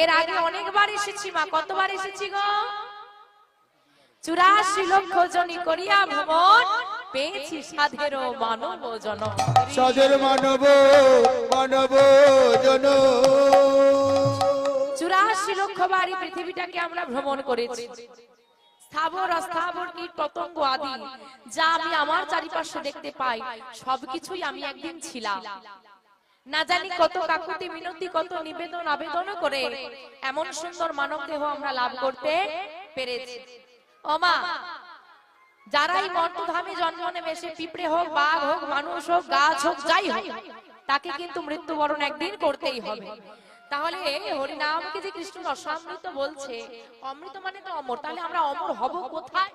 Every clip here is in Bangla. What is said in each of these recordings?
এর আগে অনেকবার এসেছি মা কতবার এসেছি গো? চুরাশি লক্ষ জনি করিয়া ভ্রমণ পেয়েছি সাধের মানব জন সাদের মানব মানব জন চুরাশি লক্ষ বাড়ি পৃথিবীটাকে আমরা ভ্রমণ করেছি। স্থাবর অস্থাবর কীট পতঙ্গ আদি যা আমি আমার চারিপাশে দেখতে পাই সবকিছুই আমি একদিন ছিলাম। না জানি কত কাকুতি মিনতি, কত নিবেদন আবেদন করে এমন সুন্দর মানব দেহ আমরা লাভ করতে পেরেছি। ওমা যারা এই মর্তধামে জন্ম নেবে, সে পিঁপড়ে হোক, বাঘ হোক, মানুষ হোক, গাছ হোক, যাই হোক, তাকে কিন্তু মৃত্যুবরণ একদিন করতেই হবে। তাহলে হরিনামকে যে কৃষ্ণ রসামৃত বলছে, অমৃত মানে তো অমর, তাহলে আমরা অমর হব কোথায়?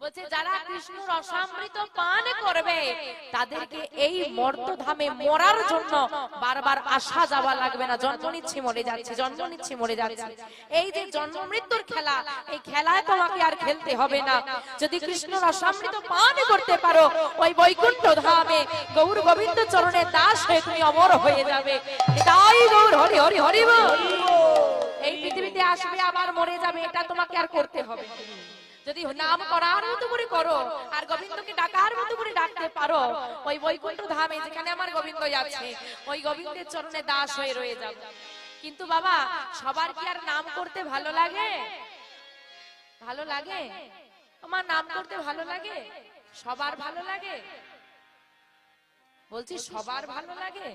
বলছে, যারা কৃষ্ণ রসামৃত পান করবে, তাদেরকে এই মর্তধামে মরার জন্য বারবার আসা যাওয়া লাগবে না। জন্ম নিচ্ছে মরে যাচ্ছে জন্ম নিচ্ছে মরে যাচ্ছে। এই যে জন্ম মৃত্যুর খেলা, এই খেলায় তোমাকে আর খেলতে হবে না। যদি কৃষ্ণ রসামৃত পান করতে পারো, ওই বৈকুণ্ঠ ধামে গৌর গোবিন্দ চরণে দাস হয়ে তুমি অমর হয়ে যাবে। তাই গৌর, হরি হরি হরি এই পৃথিবীতে আসবে, আবার মরে যাবে, এটা তোমাকে আর করতে হবে। যদি নাম করার মতো করে করো, আর গোবিন্দকে ডাকার মতো করে ডাকতে পারো, ওই বৈকুণ্ঠ ধামে যেখানে আমার গোবিন্দ যাচ্ছে, ওই গোবিন্দের চরণে দাস হয়ে রয়ে যাবে। কিন্তু বাবা, সবার কি আর নাম করতে ভালো লাগে? ভালো লাগে? তোমার নাম করতে ভালো লাগে? সবার ভালো লাগে? বলছি, সবার ভালো লাগে?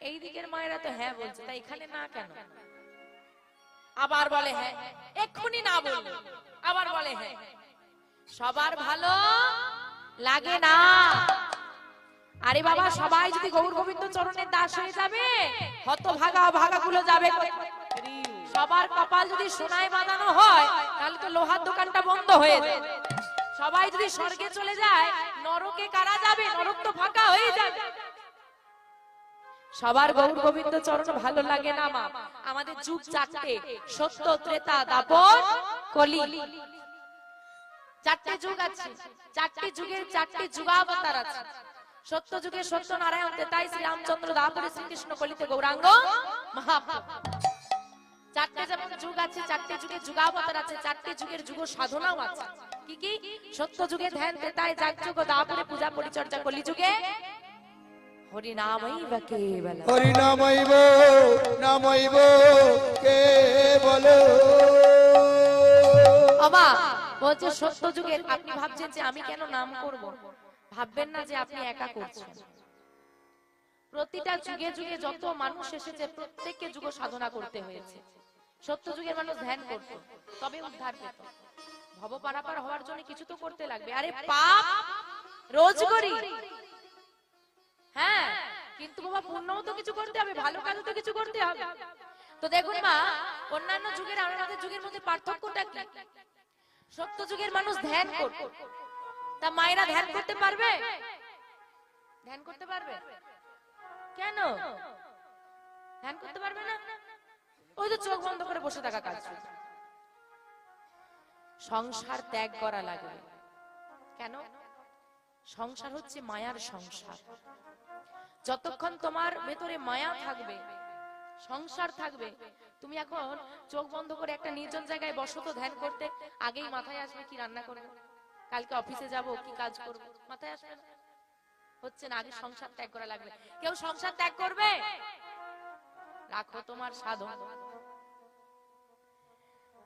এই দিকের মায়েরা তো হ্যাঁ বলছে তাই এখানে না কেন? আবার বলে হ্যাঁ। এক্ষুনি না বললে আবার বলে হ্যাঁ। সবার ভালো লাগে না। আরে বাবা সবাই যদি গৌর গোবিন্দ চরণের দাস হয়ে যাবে হত ভাগা ভাগা গুলো যাবে সবার কপাল যদি সোনায় বাঁধানো হয় তাহলে তো লোহার দোকানটা বন্ধ হয়ে যাবে। সবাই যদি স্বর্গে চলে যায় নরকে কারা যাবে? নরক তো ফাঁকা হয়ে যাবে। সবার গৌর গোবিন্দ চরণ ভালো লাগে না মা। আমাদের যুগ চারটে, সত্য, ত্রেতা, দাপর, কলি। চারটে যুগ আছে, চারটে যুগের চারটে যুগাবতার আছে। সত্য যুগে সত্য নারায়ণ তেতাই শ্রীরামচন্দ্র দাপরে শ্রীকৃষ্ণ কলিতে গৌরাঙ্গ চারটে যেমন যুগ আছে, চারটে যুগে যুগাবতার আছে, চারটে যুগের যুগ সাধনাও আছে। কি কি? সত্য যুগে ধ্যান তেতাই, যাগ যুগ দাপরে পূজা পরিচর্যা কলি যুগে হরি কেবল হরি নামাইব নামাইব কে বলো? বাবা বলছে সত্য যুগের আপনি ভাবছেন যে আমি কেন নাম করব? ভাববেন না যে আপনি একা করছেন। প্রতিটা যুগে যুগে যত মানুষ এসেছে প্রত্যেককে যুগ সাধনা করতে হয়েছে। সত্য যুগের মানুষ ধ্যান করত তবে উদ্ধার পেত। ভব পারাপার হওয়ার জন্য কিছু তো করতে লাগবে। আরে পাপ রোজ করি। হ্যাঁ কিন্তু বাবা পুণ্যও তো কিছু করতে হবে, ভালো কাজও তো কিছু করতে হবে। তো দেখুন মা, অন্যান্য যুগের আর আমাদের যুগের মধ্যে পার্থক্যটা কি? সত্য যুগের মানুষ ধ্যান করত। তা মায়েরা ধ্যান করতে পারবে? ধ্যান করতে পারবে? কেন? ধ্যান করতে পারবে না? ওই তো চোখ বন্ধ করে বসে থাকা কাজ সংসার ত্যাগ করা লাগবে। কেন? সংসার হচ্ছে মায়ার সংসার। যতক্ষণ তোমার ভেতরে মায়া থাকবে, সংসার থাকবে, তুমি এখন চোখ বন্ধ করে একটা নির্জন জায়গায় বসো তো ধ্যান করতে, আগেই মাথায় আসবে কি রান্না করব, কালকে অফিসে যাব, কি কাজ করব, মাথায় আসবে না। হচ্ছে না, আগে সংসার ত্যাগ করা লাগবে। কেউ সংসার ত্যাগ করবে? রাখো তোমার সাধন।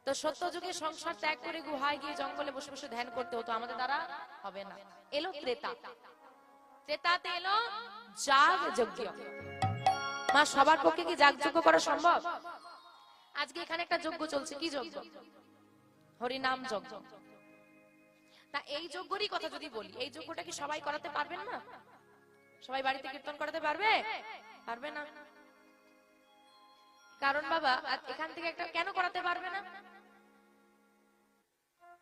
তো সত্য যুগে সংসার ত্যাগ করে গুহায় গিয়ে জঙ্গলে বসে বসে ধ্যান করতে হতো, আমাদের দ্বারা হবে না। এলো ত্রেতা। ত্রেতাতে এলো যাগ যজ্ঞ। মা, সবার পক্ষে কি যাগযজ্ঞ করা সম্ভব? আজকে এখানে একটা যজ্ঞ চলছে। কি যজ্ঞ? হরিনাম যজ্ঞ। তা এই যজ্ঞরই কথা যদি বলি, এই যজ্ঞটা কি সবাই করাতে পারবেন না? সবাই বাড়িতে কীর্তন করাতে পারবে? পারবে না। কারণ বাবা এখান থেকে একটা কেন করাতে পারবে না?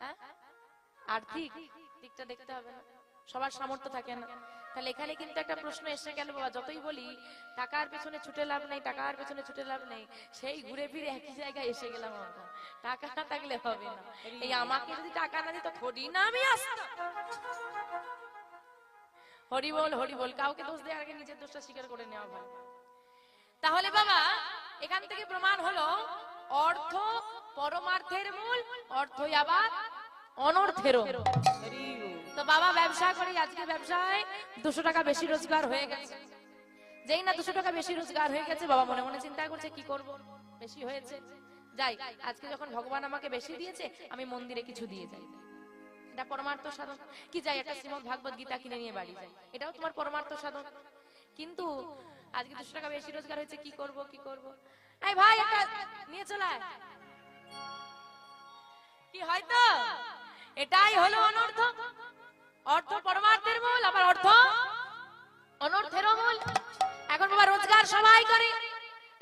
হ্যাঁ? আর্থিক দিকটা দেখতে হবে না। সবার সামর্থ্য থাকে না। তাহলে এখানে কিন্তু একটা প্রশ্ন এসে গেল, বাবা, যতই বলি, টাকার পেছনে ছুটে লাভ নেই, টাকার পেছনে ছুটে লাভ নেই, সেই ঘুরে ফিরে একই জায়গায় এসে গেলাম আমরা। টাকা না থাকলে হবে না। এই আমাকে যদি টাকা না দিত থরি না আমি আসতাম। হরি বল হরি বল, কাউকে দোষ দেওয়ার আগে নিজের দোষটা স্বীকার করে নেওয়া ভালো। তাহলে বাবা, এখান থেকে প্রমাণ হলো, অর্থ পরমার্থের মূল, অর্থই আবার অনর্থেরও। তো বাবা ব্যবসা করি, আজকে ব্যবসায় দুশো টাকা বেশি রোজগার হয়ে গেছে। যেই না দুশো টাকা বেশি রোজগার হয়ে গেছে, বাবা মনে মনে চিন্তা করছে, কি করব? বেশি হয়েছে। যাই, আজকে যখন ভগবান আমাকে বেশি দিয়েছে, আমি মন্দিরে কিছু দিয়ে যাই। এটা পরমার্থ সাধন। কি যাই, একটা শ্রীমদ ভাগবত গীতা কিনে নিয়ে বাড়ি যাই। এটাও তোমার পরমার্থ সাধন। কিন্তু আজকে দুশো টাকা বেশি রোজগার হয়েছে, কি করব কি করব? এই ভাই, একটা নিয়ে চলে আয়। কি হয়তো এটাই হলো অনর্থ। অর্থ পরমার্থের মূল, আবার অর্থ অনর্থেরও মূল। এখন বাবা রোজগার সবাই করে।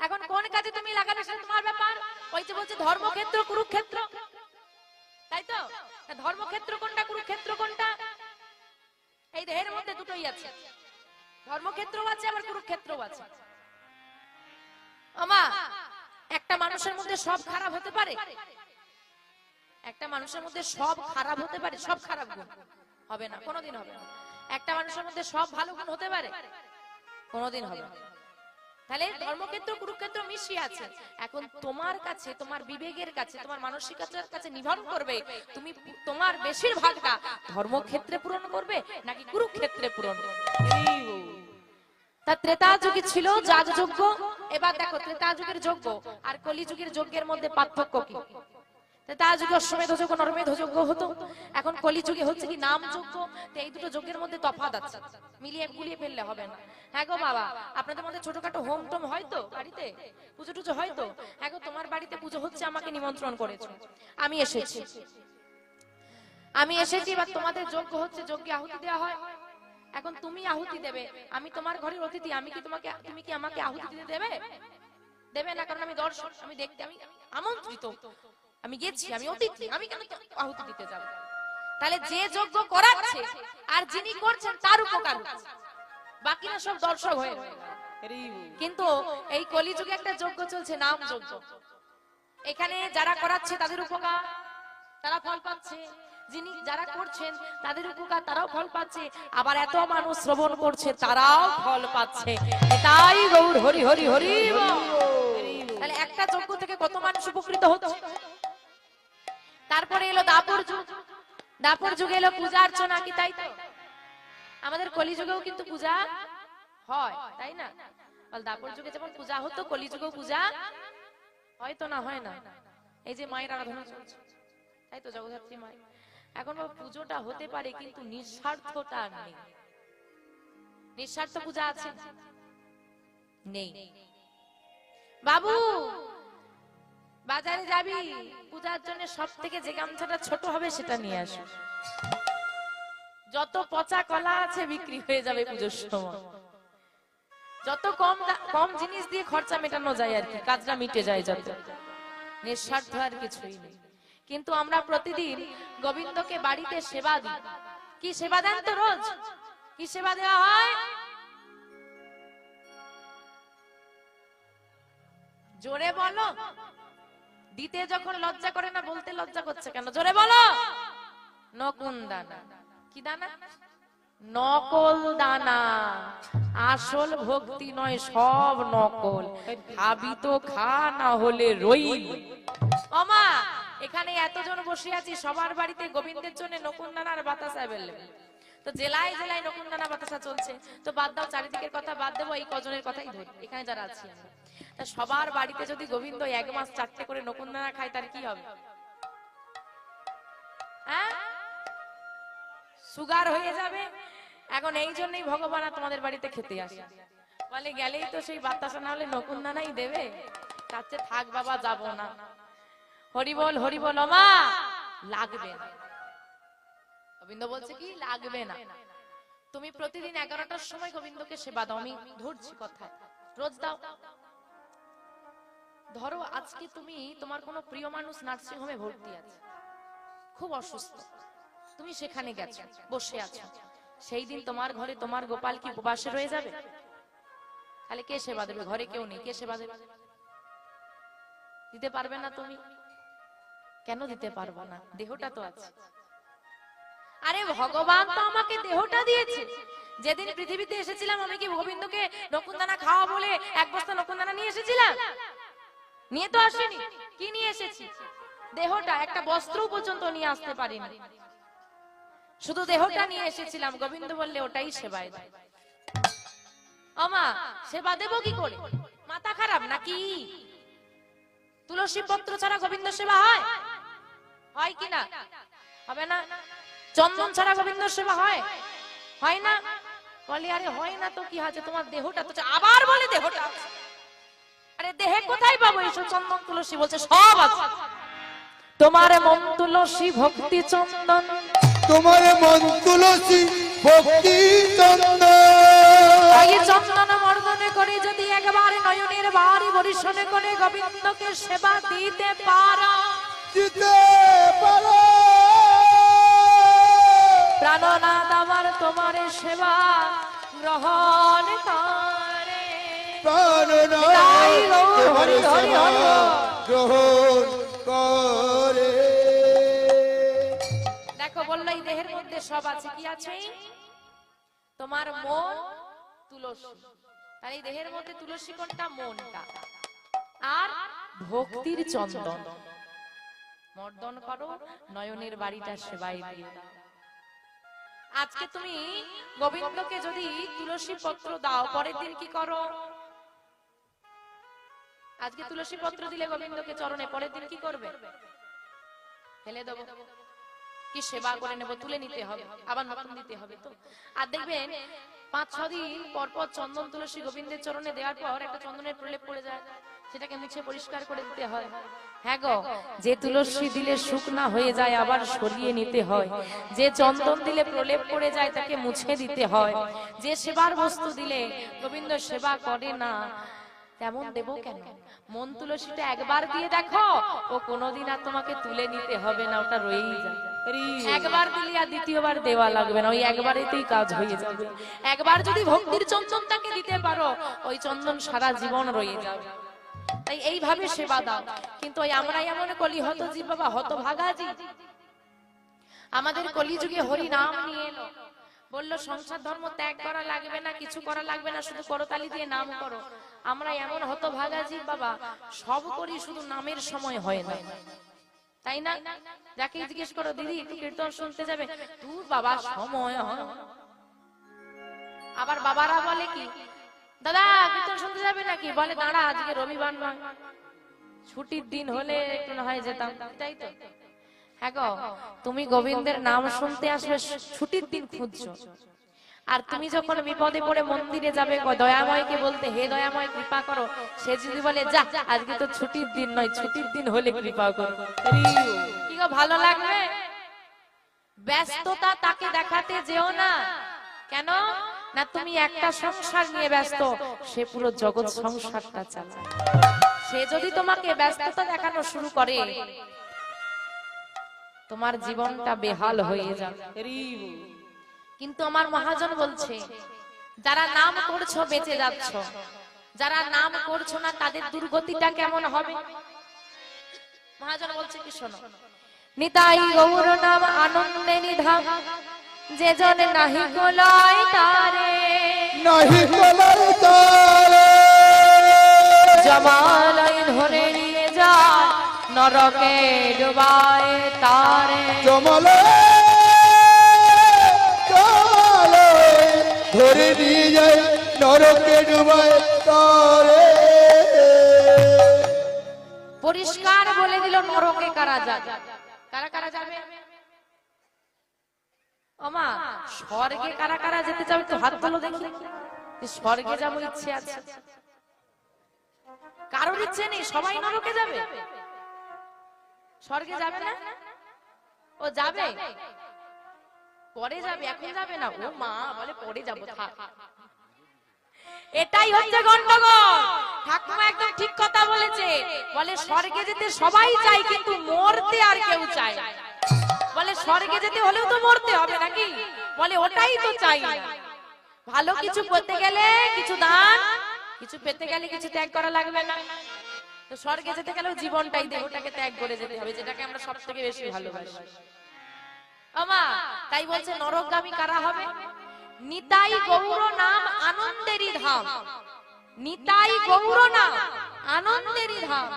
এখন কোন কাজে তুমি লাগালে সেটা তোমার ব্যাপার। ওই যে বলছে ধর্মক্ষেত্র, কুরুক্ষেত্র। তাই তো? ধর্মক্ষেত্র কোনটা, কুরুক্ষেত্র কোনটা? এই দেহের মধ্যে দুটোই আছে। ধর্মক্ষেত্রও আছে, আবার কুরুক্ষেত্রও আছে। আমা একটা মানুষের মধ্যে সব খারাপ হতে পারে? একটা মানুষের মধ্যে সব খারাপ হতে পারে, সব খারাপ গুণ। হবে না, কোনোদিন হবে না। একটা মানুষের মধ্যে সব ভালো গুণ হতে পারে, কোনোদিন হবে না। তাহলে ধর্মক্ষেত্র, কুরুক্ষেত্র মিশিয়ে আছে। এখন তোমার কাছে, তোমার বিবেকের কাছে, তোমার মানসিকতার কাছে নির্ভর করবে, তুমি তোমার বেশিরভাগটা ধর্মক্ষেত্রে পূরণ করবে নাকি কুরুক্ষেত্রে পূরণ করবে? তা ত্রেতা যুগে ছিল যাগ যজ্ঞ এবার দেখো ত্রেতা যুগের যজ্ঞ আর কলি যুগের যজ্ঞের মধ্যে পার্থক্য কি? ত্রেতা যুগে অশ্বমেধ যজ্ঞ নরমেধ যজ্ঞ হতো। এখন কলি হচ্ছে কি নাম তো যজ্ঞের মধ্যে হ্যাঁ হোম হ্যাঁ গো, তোমার বাড়িতে আমি এসেছি। আমি এসেছি, এবার তোমাদের যজ্ঞ হচ্ছে, যজ্ঞে আহুতি দেওয়া হয়। এখন তুমি আহুতি দেবে। আমি তোমার ঘরের অতিথি, আমি কি তোমাকে, তুমি কি আমাকে আহুতি দিতে দেবে? দেবে না, কারণ আমি দর্শক, আমি দেখতে, আমি আমন্ত্রিত। আমি গেছি আমি অতিথি আমি কেন আহুতি দিতে যাব? তাহলে যে যজ্ঞ করাচ্ছে আর যিনি করছেন তার উপকার বাকিরা সব দর্শক হয়ে কিন্তু এই কলিযুগে একটা যজ্ঞ চলছে নাম যজ্ঞ। এখানে যারা করাচ্ছে তাদের উপকার তারা ফল পাচ্ছে। যিনি যারা করছেন তাদের উপকার তারাও ফল পাচ্ছে। আবার এত মানুষ শ্রবণ করছে তারাও ফল পাচ্ছে। তাই গৌর হরি হরি হরি তাহলে একটা যজ্ঞ থেকে কত মানুষ উপকৃত হচ্ছে? তারপরে এলো দাপর যুগ। দাপর যুগে এলো পূজা অর্চনা কি, তাই তো? আমাদের কলিযুগেও কিন্তু পূজা হয়, তাই না? দাপর যুগে যেমন পূজা হতো, কলিযুগেও পূজা হয়তো না, হয় না। এই যে মায়ের আরাধনা চলছে, তাই তো, জগদ্ধাত্রী মাই এখন পুজোটা হতে পারে, কিন্তু নিঃস্বার্থটা নেই। নিঃস্বার্থ পূজা আছে? নেই। বাবু! বাজারে যাবি, পূজার জন্য সব থেকে যে গামছাটা ছোট হবে সেটা নিয়ে আসো যত পচা কলা আছে বিক্রি হয়ে যাবে পুজোর সময়। যত কম কম জিনিস দিয়ে খরচা মেটানো যায় আর কি, কাজটা মিটে যায় যত। নিঃস্বার্থ আর কিছুই নেই। কিন্তু আমরা প্রতিদিন গোবিন্দকে বাড়িতে সেবা দিই। কি সেবা দেন তো রোজ? কি সেবা দেওয়া হয়? জোরে বলো। দিতে যখন লজ্জা করে না, বলতে লজ্জা করছে কেন? জোরে বলো। নকুন দানা। কি দানা? নকল দানা। আসল ভক্তি নয়, সব নকল। খাবি তো খা, না হলে রই ওমা, এখানে এতজন বসে আছি, সবার বাড়িতে গোবিন্দের জন্য নকুন দানার বাতাস অ্যাভেলেবল তো জেলায় জেলায় নকুন দানা বাতাসা চলছে। তো বাদ দাও, চারিদিকের কথা বাদ দেবো, এই কজনের কথাই ধরি। এখানে যারা আছি আমরা। তা সবার বাড়িতে যদি গোবিন্দ এক মাস চারটে করে নকুন দানা খায়, তার কি হবে? হ্যাঁ? সুগার হয়ে যাবে। এখন এই জন্যই ভগবান তোমাদের বাড়িতে খেতে আসে। বলে গেলেই তো সেই বাতাসা, না হলে নকুন দানাই দেবে। তার চেয়ে থাক বাবা, যাব না। হরিবল হরিবল মা লাগবে না। গোবিন্দ বলছে কি? লাগবে না। তুমি প্রতিদিন এগারোটার সময় গোবিন্দকে সেবা দাও। আমি ধরছি কথা রোজ দাও। ধরো আজকে তুমি তোমার কোনো প্রিয় মানুষ নার্সিং হোমে ভর্তি আছে। খুব অসুস্থ। তুমি সেখানে গেছো, বসে আছো। সেই দিন তোমার ঘরে তোমার গোপাল কি উপবাসে রয়ে যাবে? তাহলে কে সেবা দেবে? ঘরে কেউ নেই, কে সেবা দেবে? দিতে পারবে না তুমি? কেন দিতে পারব না? দেহটা তো আছে। আরে ভগবান তো আমাকে দেহটা দিয়েছে। যেদিন পৃথিবীতে এসেছিলাম, আমি কি গোবিন্দকে নকুনদানা খাওয়া বলে এক বস্তা নকুনদানা নিয়ে এসেছিলাম? নিয়ে তো আসেনি। কি নিয়ে এসেছি? দেহটা একটা বস্ত্র পর্যন্ত নিয়ে আসতে পারিনি। শুধু দেহটা নিয়ে এসেছিলাম, গোবিন্দ বললে ওটাই সেবায়। আমা সেবা দেবো কি করে? মাথা খারাপ নাকি? তুলসী পত্র ছাড়া গোবিন্দ সেবা হয়? হয় কি না? হবে না? চন্দন ছাড়া গোবিন্দ সেবা হয়? হয় না? বলে, আরে হয় না তো কি আছে? তোমার দেহটা তো আবার বলে দেহটা আছে। আরে দেহে কোথায় পাবো? এইসব চন্দন তুলসী বলছে সব আছে। তোমার মন তুলসী ভক্তি চন্দন। তোমার মন তুলসী ভক্তি চন্দন। চন্দন মর্দনে করে যদি একবার নয়নের বাড়ি বরিশনে করে গোবিন্দকে সেবা দিতে পারা। দিতে পারো। প্রাণনাথ আমার তোমার সেবা গ্রহণ করে। বল। গ্রহণ করে। দেখো বলল এই দেহের মধ্যে সব আছে কি আছে? তোমার মন তুলসী। তার এই দেহের মধ্যে তুলসী কোনটা? মনটা। আর ভক্তির চন্দন। মর্দন করো নয়নের বাড়িটা সেবাই দিয়ে আজকে তুমি গোবিন্দকে যদি তুলসী পত্র দাও পরের দিন কি করো? আজকে তুলসী পত্র দিলে গোবিন্দকে চরণে পরের দিন কি করবে? ফেলে দেবো। কি সেবা করে নেব তুলে নিতে হবে, আবার নতুন দিতে হবে তো। আর দেখবেন, পাঁচ, ছ দিন পর পর চন্দন তুলসী গোবিন্দের চরণে দেওয়ার পর একটা চন্দনের প্রলেপ পড়ে যায়, সেটাকে মুছে পরিষ্কার করে দিতে হয়। হ্যাঁ গো, যে তুলসী দিলে শুকনা হয়ে যায়, আবার সরিয়ে নিতে হয়। যে চন্দন দিলে প্রলেপ পড়ে যায়, তাকে মুছে দিতে হয়। যে সেবার বস্তু দিলে গোবিন্দ সেবা করে না তেমন দেব কেন? মন তুলসীটা একবার দিয়ে দেখো ও কোনোদিন আর তোমাকে তুলে নিতে হবে না ওটা রয়েই যায়। একবার দিলে আর দ্বিতীয়বার দেওয়া লাগবে না ওই একবারেতেই কাজ হয়ে যাবে। একবার যদি ভক্তির চন্দনটাকে দিতে পারো ওই চন্দন সারা জীবন রয়ে যাবে। তাই এইভাবে সেবা দাও। কিন্তু ওই আমরা এমন কলি হত জি বাবা হত ভাগাজি আমাদের কলিযুগে হরি নাম নিয়ে এলো। বলল সংসার ধর্ম ত্যাগ করা লাগবে না কিছু করা লাগবে না শুধু করতালি দিয়ে নাম করো। আমরা এমন হত ভাগাজি বাবা, সব করি শুধু নামের সময় হয় না। তাই না? যাকে জিজ্ঞেস করো, দিদি, একটু কীর্তন শুনতে যাবে? দূর, বাবা, সময় আবার বাবারা বলে কি, দাদা, কীর্তন শুনতে যাবে নাকি? বলে, দাঁড়া, আজকে রবিবার নয়। ছুটির দিন হলে একটু না হয় যেতাম। তাই তো? হ্যাঁ গো, তুমি গোবিন্দের নাম শুনতে আসবে ছুটির দিন খুঁজছো। আর তুমি যখন বিপদে পড়ে মন্দিরে যাবে দয়াময়কে বলতে, হে দয়াময়, কৃপা করো। সে যদি বলে, যা, আজকে তো ছুটির দিন নয়, ছুটির দিন হলে কৃপা করো। কি গো, ভালো লাগবে? ব্যস্ততা তাকে দেখাতে যেও না। কেন? না, তুমি একটা সংসার নিয়ে ব্যস্ত, সে পুরো জগৎ সংসারটা চালায়। সে যদি তোমাকে ব্যস্ততা দেখানো শুরু করে, তোমার জীবনটা বেহাল হয়ে যাবে। কিন্তু আমার মহাজন বলছে যারা নাম করছ বেঁচে যাচ্ছ। যারা নাম করছ না তাদের দুর্গতিটা কেমন হবে? মহাজন বলছে কি শোনো নিতাই গৌর নাম আনন্দে নিধাম যে জন নাহি গোলয় তারে নাহি কলার তারে। জমালয় ধরে নিয়ে যায় নরকে ডুবায় তারে। জমলে ধরে নিয়ে যায় নরকে ডুবায় তারে। পরিষ্কার বলে দিল নরকে কারা যাবে? কারা কারা যাবে? ওমা, স্বর্গে কারা কারা যেতে যাবে তো হাত তোলো দেখি। যে স্বর্গে যাব ইচ্ছে আছে। কারোর ইচ্ছে নেই, সবাই নরকে যাবে। স্বর্গে যাবে না? ও যাবে? পরে যাবে এখন যাবে না। ও মা বলে পরে যাব থাক। এটাই হচ্ছে গন্ডগোল। ঠাকুমা একদম ঠিক কথা বলেছে। বলে স্বর্গে যেতে সবাই চায় কিন্তু মরতে আর কেউ চায় বলে স্বর্গে যেতে হলেও তো মরতে হবে নাকি? বলে ওটাই তো চাই। ভালো কিছু করতে গেলে কিছু দান কিছু পেতে গেলে কিছু ত্যাগ করা লাগবে না। তো স্বর্গে যেতে গেলেও জীবনটাই দেহটাকে ত্যাগ করে যেতে হবে যেটাকে আমরা সব থেকে বেশি ভালোবাসি। আমা, তাই বলছে নরকগামী কারা হবে? নিতাই গৌর নাম আনন্দেরই ধাম। নিতাই গৌর নাম আনন্দেরই ধাম।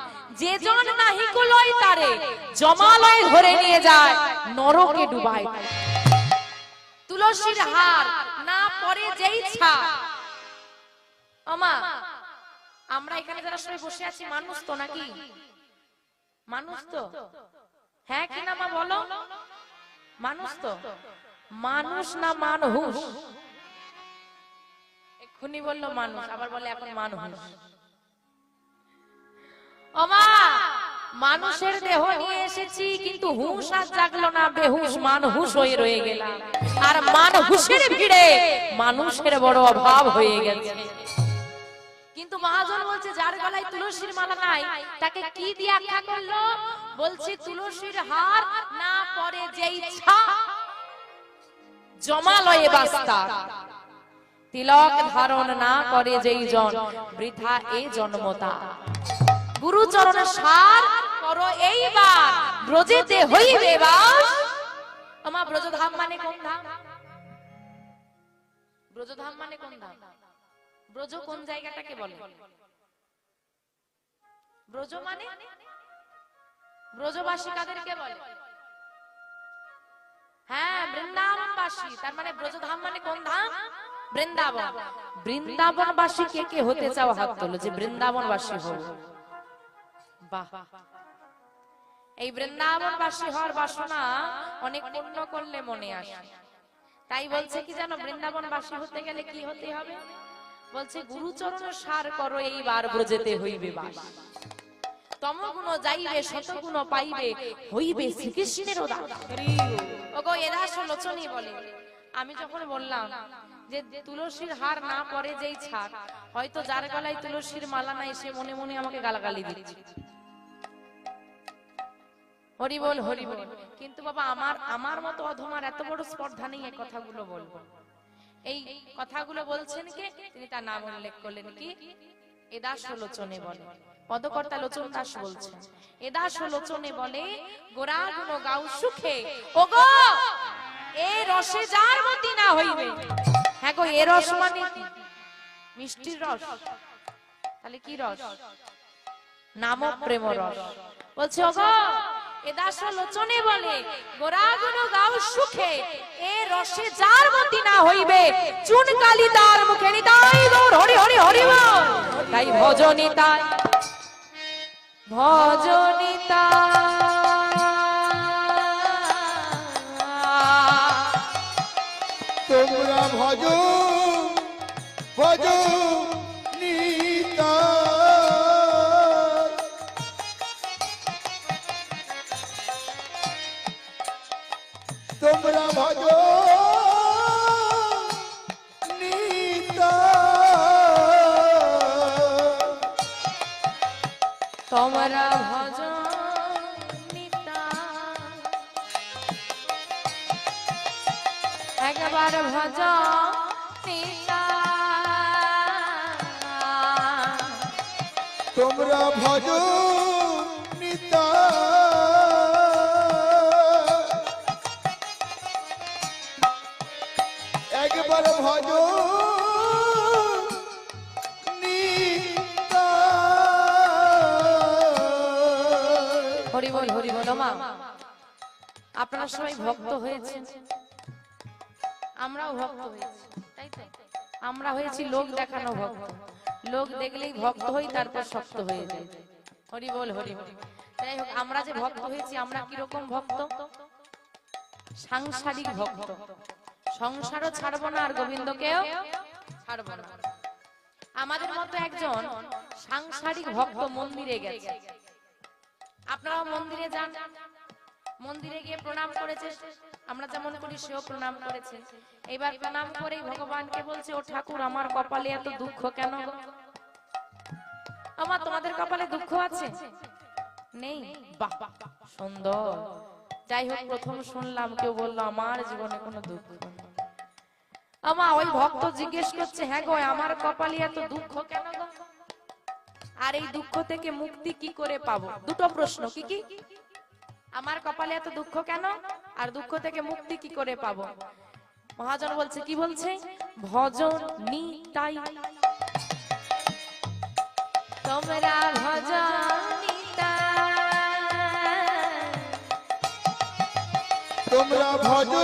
যে জন তারে, জমালয় ধরে নিয়ে যায়, নরকে ডুবায়। তুলসীর হার না পরে যেই ছা। আমা, আমরা এখানে যারা সবাই বসে আছি, মানুষ তো নাকি? মানুষ তো। হ্যাঁ মা বলো? মানুষ তো। মানুষ না মানুষ। এক্ষুনি বলল মানুষ আবার বলে এখন মানুষ। ওমা মানুষের দেহ নিয়ে এসেছি কিন্তু হুঁশ আর জাগলো না বেহুশ মানহুশ হয়ে রয়ে গেলাম। আর মানহুশের ভিড়ে মানুষের বড় অভাব হয়ে গেছে। কিন্তু মহাজন বলছে, যার গলায় তুলসীর মালা নাই, তাকে কি দিয়ে আখ্যা করল? বলছে, তুলসীর হার না পরে যেই ছা জমালয়ে বাস্তা। তিলক ধারণ না করে যেই জন, বৃথা এই জন্মতা গুরু চরণ সার করো এইবার, ব্রজেতে হইবে বাস। আমা ব্রজধাম মানে কোন ধাম? ব্রজধাম মানে কোন ধাম? ব্রজ কোন জায়গাটাকে বলে? ব্রজ মানে? ব্রজবাসী কাদেরকে বলে। হ্যাঁ বৃন্দাবনবাসী। তার মানে ব্রজধাম মানে কোন ধাম? বৃন্দাবন। বৃন্দাবনবাসী কে কে হতে চাও হাত? তোলো যে বৃন্দাবনবাসী হও বাহ। এই বৃন্দাবনবাসী হওয়ার বাসনা অনেক পূর্ণ করলে মনে আসে। তাই বলছে কি জানো বৃন্দাবনবাসী হতে গেলে কি হতে হবে? বলছে গুরুচরণ সার করো এইবার ব্রজেতে হইবে বাস। তমগুণ যাইবে শতগুণ পাইবে হইবে শ্রীকৃষ্ণের ওগো এরা লোচনী বলে। আমি যখন বললাম যে তুলসীর হার না পরে যেই ছাড় হয়তো যার গলায় তুলসীর মালা নাই সে মনে মনে আমাকে গালাগালি দিচ্ছে। হরি বল হরি বল। কিন্তু বাবা আমার আমার মতো অধমার এত বড় স্পর্ধা নেই এই কথাগুলো বলব। এই কথাগুলো বলছেন কে? তিনি তার নাম উল্লেখ করলেন কি? এদাস লোচনে বলে। পদকর্তা লোচন দাস লোচনে বলে গোরা গুণ গাও সুখে। ওগো, এ রসে যার মতি না হইবে। হ্যাঁ গো, এ রস মানে মিষ্টির রস। তাহলে কি রস? নাম প্রেম রস। বলছে, ওগো এ লোচনে বলে গোরা গাও সুখে, এ রসে যার মতি না হইবে চুন কালি তার মুখে নিতাই গৌর, হরি হরি হরি। তাই ভজনিতাই ভজনিতা তোমরা ভজ ভজ তোমরা ভজ নিতা। একবার ভজ নিতা। হরি বল হরি বল মা আপনারা সবাই ভক্ত হয়েছেন। আমরাও ভক্ত হয়েছি। তাই তো? আমরা হয়েছি লোক দেখানো ভক্ত। লোক দেখলেই ভক্ত হই, তারপর শক্ত হয়ে যায় হরি বল, হরি যাই হোক আমরা যে ভক্ত হয়েছি, আমরা কীরকম ভক্ত? সাংসারিক ভক্ত। সংসারও ছাড়বো না আর গোবিন্দকেও ছাড়বো না। আমাদের মতো একজন সাংসারিক ভক্ত মন্দিরে গেছে। আপনারাও মন্দিরে যান। মন্দিরে গিয়ে প্রণাম করেছে। আমরা যেমন করি, সেও প্রণাম করেছে এবার প্রণাম করেই ভগবানকে বলছে, ও ঠাকুর, আমার কপালে এত দুঃখ কেন আমার তোমাদের কপালে দুঃখ আছে? নেই? বাহ, সুন্দর। যাই হোক, প্রথম শুনলাম, কেউ বলল, আমার জীবনে কোনো দুঃখ আমা ওই ভক্ত জিজ্ঞেস করছে হ্যাঁ গো, আমার কপালে এত দুঃখ কেন আর এই দুঃখ থেকে মুক্তি কি করে পাবো? দুটো প্রশ্ন, কি কি? আমার কপালে এত দুঃখ কেন? আর দুঃখ থেকে মুক্তি কি করে পাবো? মহাজন বলছে, কি বলছে? ভজন নিতাই তোমরা ভজন তোমরা ভজো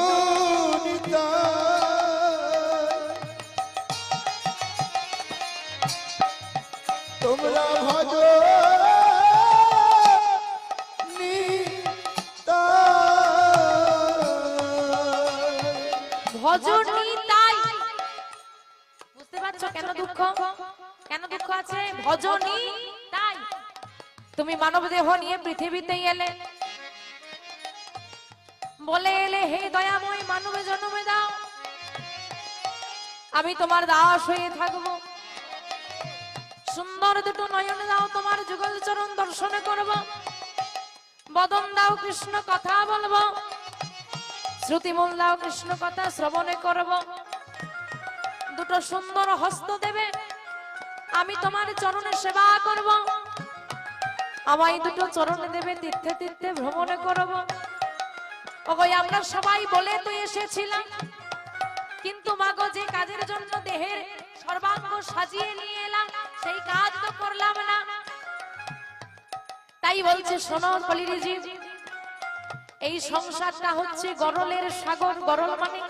তুমি মানব দেহ নিয়ে পৃথিবীতে এলে। বলে এলে, হে দয়াময় মানবে জন্মে দাও। আমি তোমার দাস হয়ে থাকব। সুন্দর দুটো নয়ন দাও, তোমার যুগল চরণ দর্শন করব। বদন দাও, কৃষ্ণ কথা বলব। শ্রুতিমূল দাও, কৃষ্ণ কথা শ্রবণে করব। দুটো সুন্দর হস্ত দেবে। আমি তোমার চরণে সেবা করব। আমায় দুটো চরণে দেবে, তীর্থে তীর্থে ভ্রমণে করব। ওগো, আমরা সবাই বলে তো এসেছিলাম। কিন্তু মাগো, যে কাজের জন্য দেহের সর্বাঙ্গ সাজিয়ে নিয়ে এলাম, সেই কাজ তো করলাম না। তাই বলছে, শোনো কলিরিজি এই সংসারটা হচ্ছে গরলের সাগর। গরল মানে?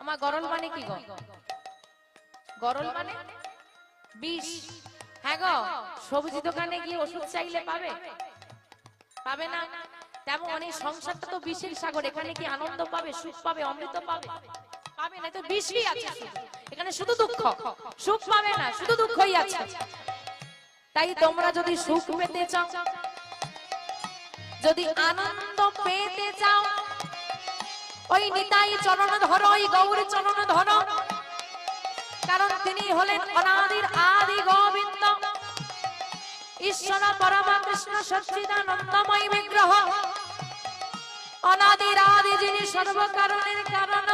আমার গরল মানে কি গরল মানে? বিষ। হ্যাঁ গো, সবজি দোকানে গিয়ে ওষুধ চাইলে পাবে? পাবে না? তেমন অনেক সংসারটা তো সাগর, এখানে কি আনন্দ পাবে, সুখ পাবে, অমৃত পাবে? পাবে না তো আছে এখানে শুধু দুঃখ। সুখ পাবে না, শুধু দুঃখই আছে। তাই তোমরা যদি সুখ পেতে চাও, যদি আনন্দ পেতে চাও, ওই নিতাই চরণ ধরো, ওই গৌরী চরণ ধরো। কারণ তিনি হলেন অনাদির আদি গোবিন্দ। ঈশ্বর পরমা কৃষ্ণ সচ্চিদানন্দময় বিগ্রহ। অনাদির আদি যিনি সর্বকারণের কারণ।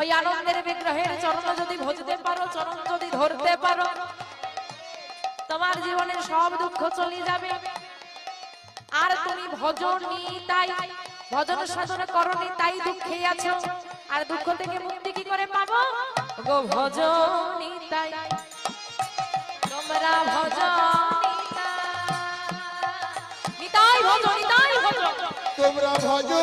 ওই আনন্দের বিগ্রহের চরণ যদি ভজতে পারো, চরণ যদি ধরতে পারো, তোমার জীবনের সব দুঃখ চলে যাবে। আর তুমি ভজন তাই, ভজন সাধন করনি, তাই দুঃখে আছো। আর দুঃখ থেকে মুক্তি কি করে পাবো? গো ভজন তাই। তোমরা ভজন নিতাই ভজন নিতাই ভজন। তোমরা ভজো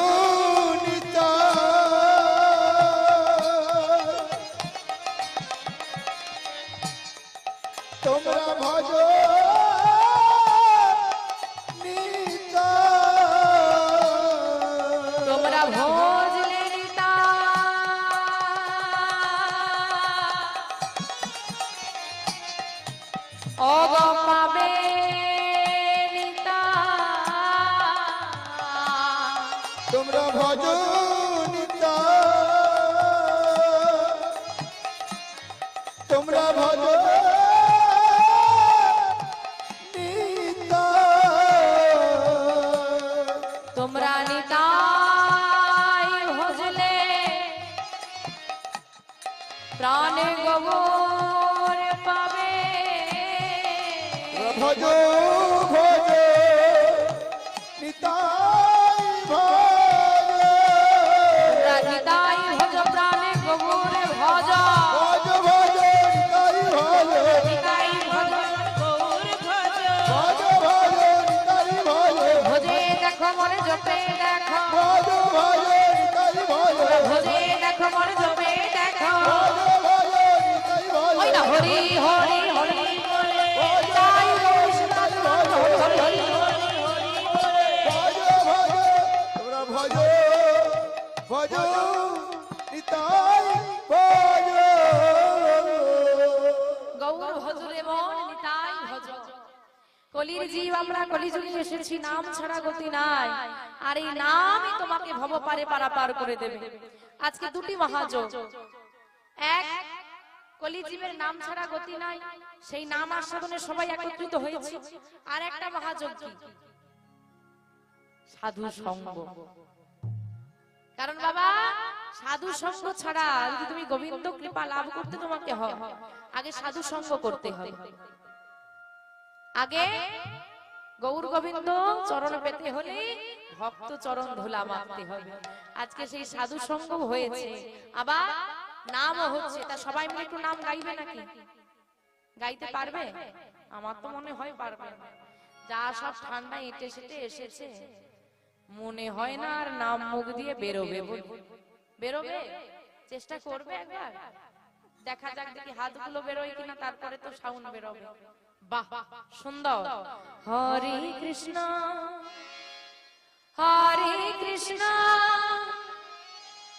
তোমরা ভজো তোমরা ভজনিতা। তোমরা ভজো কলির জীব আমরা কলিযুগে এসেছি নাম ছাড়া গতি নাই। আর এই নামই তোমাকে ভব পারে পারাপার করে দেবে। আজকে দুটি মহাযোগ এক কলিজীবের নাম ছাড়া গতি নাই, সেই নাম আস্বাদনে সবাই একত্রিত হয়েছে। আর একটা মহাযোগ কি সাধু সঙ্গ। কারণ বাবা, সাধু সঙ্গ ছাড়া যদি তুমি গোবিন্দ কৃপা লাভ করতে তোমাকে হয়, আগে সাধু সঙ্গ করতে হবে। আগে গৌর গোবিন্দ চরণ পেতে হলে ভক্ত চরণ ধুলা মারতে হবে। আজকে সেই সাধু সঙ্গ হয়েছে। আবার নামও হচ্ছে, তা সবাই মিলে একটু নাম গাইবে নাকি? গাইতে পারবে? আমার তো মনে হয় পারবে। যা সব ঠান্ডা এঁটে সেটে এসেছে। মনে হয় না আর নাম মুখ দিয়ে বেরোবে বেরোবে? চেষ্টা করবে একবার। দেখা যাক দেখি হাতগুলো বেরোয় কিনা, তারপরে তো সাউন্ড বেরোবে। বাহ, সুন্দর। হরে কৃষ্ণ হরে কৃষ্ণ।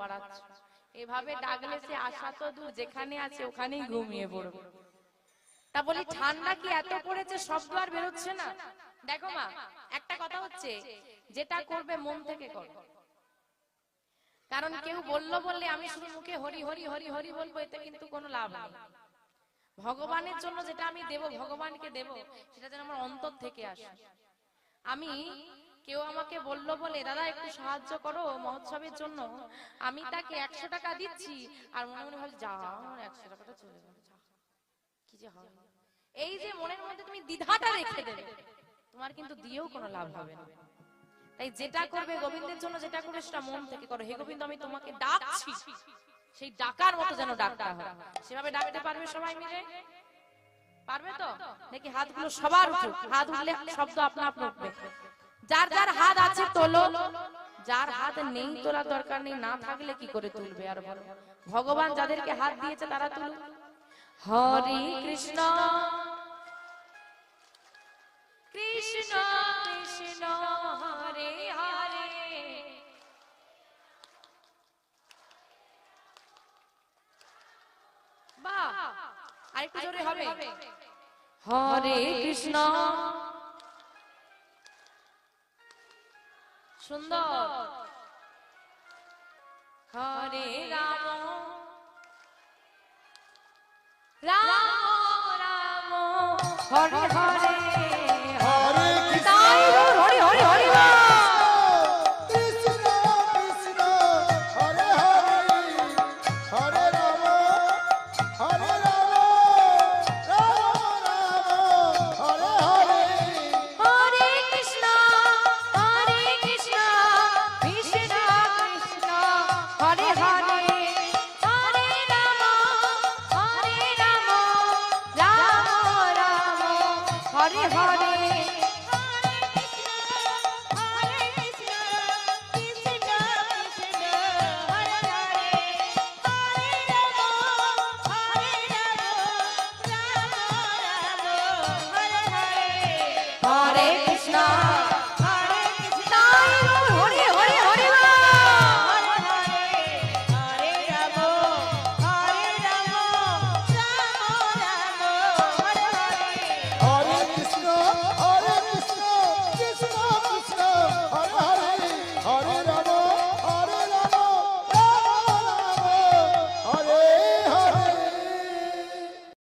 পাড়াচ্ছ। এভাবে ডাকলে সে আশা তো দূর যেখানে আছে ওখানেই ঘুমিয়ে পড়বে। তা বলি ঠান্ডা কি এত পড়েছে? শব্দ আর বেরোচ্ছে না। দেখো মা একটা কথা হচ্ছে যেটা করবে মন থেকে করো। কারণ কেউ বলল বললে আমি শুধু মুখে হরি হরি হরি হরি বলব এতে কিন্তু কোনো লাভ নেই। ভগবানের জন্য যেটা আমি দেব ভগবানকে দেব সেটা যেন আমার অন্তর থেকে আসে। আমি কেউ আমাকে বলল বলে, দাদা, একটু সাহায্য করো মহোৎসবের জন্য। আমি তাকে একশো টাকা দিচ্ছি। আর মনে মনে ভাবছি যা আমার একশো টাকাটা চলে গেল যা কি যে হবে। এই যে মনের মধ্যে তুমি দ্বিধাটা রেখে দেবে, তোমার কিন্তু দিয়েও কোনো লাভ হবে না। তাই যেটা করবে গোবিন্দের জন্য যেটা করবে সেটা মন থেকে করো। হে গোবিন্দ, আমি তোমাকে ডাকছি, সেই ডাকার মতো যেন ডাকটা হয়। সেভাবে ডাকতে পারবে সবাই মিলে? পারবে তো? নাকি হাতগুলো সবার হাত উঠলে শব্দ আপনা আপনি উঠবে। যার যার হাত আছে তোলো। যার হাত নেই তোলা দরকার নেই না থাকলে কি করে তুলবে আর বলো? ভগবান যাদেরকে হাত দিয়েছে তারা তুলুক। হরে কৃষ্ণ। কৃষ্ণ। কৃষ্ণ হরে হরে। বাহ আরেকটু জোরে হবে। হরে কৃষ্ণ। সুন্দর। হরে রাম। রাম রাম। হরে হরে